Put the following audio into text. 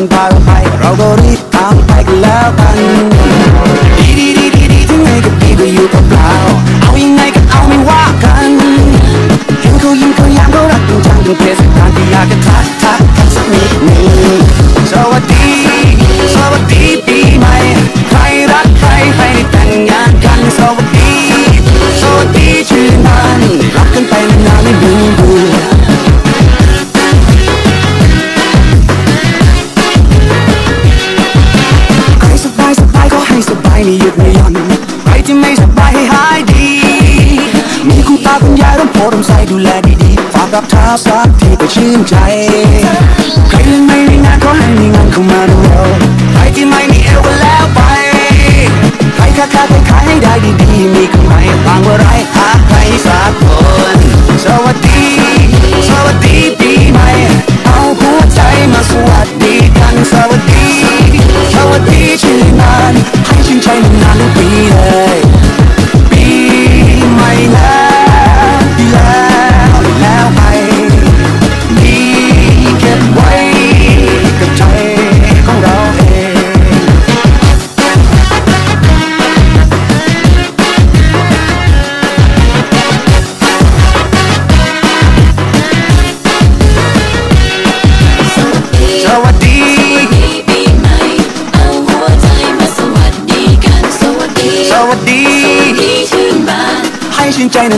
on par high Rogori, I'm like love and Dee dee dee dee dee to make you ายดี มีคุณตาคุณยายร่วมโพร่วมใส่ดูแลดีๆฝากรับท้าสักทีก็ชื่นใจ ใครยังไม่มีงานก็ให้มีงานเข้ามาดูเราใครที่ไม่มีเอวก็แล้วไป ใครค้าค้าขายขายให้ได้ดีๆ มีกำไรต่างว่าไรหาใครสักคน สวัสดี ให้ชื่นใจน